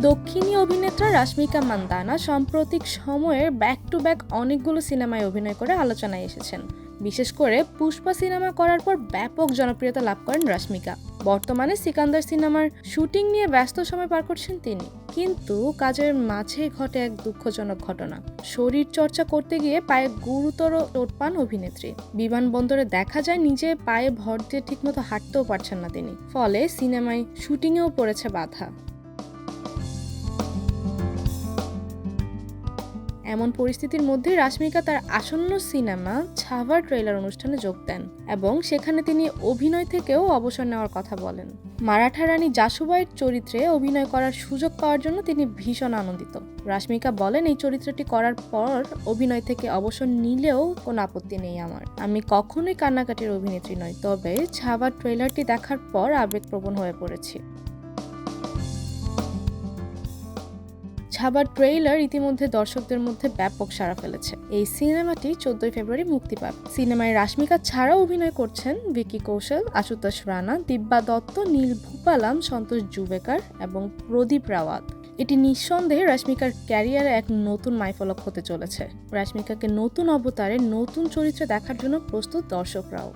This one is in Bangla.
দক্ষিণী অভিনেত্রা রাশ্মিকা মান্দানা সাম্প্রতিক সময়ের ব্যাক টু ব্যাক অনেকগুলো সিনেমায় অভিনয় করে আলোচনায় এসেছেন। বিশেষ করে পুষ্পা সিনেমা করার পর ব্যাপক জনপ্রিয়তা লাভ করেন রাশ্মিকা। বর্তমানে সিকান্দার সিনেমার শুটিং নিয়ে ব্যস্ত সময় পার করছেন তিনি। কিন্তু কাজের মাঝে ঘটে এক দুঃখজনক ঘটনা। শরীর চর্চা করতে গিয়ে পায়ে গুরুতর চোট পান অভিনেত্রী। বিমানবন্দরে দেখা যায় নিজে পায়ে ভর দিয়ে ঠিকমতো হাঁটতেও পারছেন না তিনি। ফলে সিনেমায় শুটিংয়েও পড়েছে বাধা। এমন পরিস্থিতির মধ্যে রাশ্মিকা তার আসন্ন সিনেমা ছাভার ট্রেলার অনুষ্ঠানে যোগ দেন এবং সেখানে তিনি অভিনয় থেকেও অবসর নেওয়ার কথা বলেন। মারাঠা রানী জাসুবাইয়ের চরিত্রে অভিনয় করার সুযোগ পাওয়ার জন্য তিনি ভীষণ আনন্দিত। রাশ্মিকা বলেন, এই চরিত্রটি করার পর অভিনয় থেকে অবসর নিলেও কোনো আপত্তি নেই আমার। আমি কখনোই কান্নাকাটির অভিনেত্রী নই, তবে ছাভার ট্রেলারটি দেখার পর আবেগপ্রবণ হয়ে পড়েছি। ছাবার ট্রেইলার ইতিমধ্যে দর্শকদের মধ্যে ব্যাপক সাড়া ফেলেছে। এই সিনেমাটি চোদ্দই ফেব্রুয়ারি মুক্তি পাবে সিনেমায় রাশ্মিকা ছাড়াও অভিনয় করছেন ভিকি কৌশল, আশুতোষ রানা, দিব্যা দত্ত, নীল ভূপালাম, সন্তোষ জুবেকার এবং প্রদীপ রাওয়াত। এটি নিঃসন্দেহে রাশ্মিকার ক্যারিয়ারে এক নতুন মাইফলক হতে চলেছে। রাশ্মিকাকে নতুন অবতারে নতুন চরিত্রে দেখার জন্য প্রস্তুত দর্শকরাও।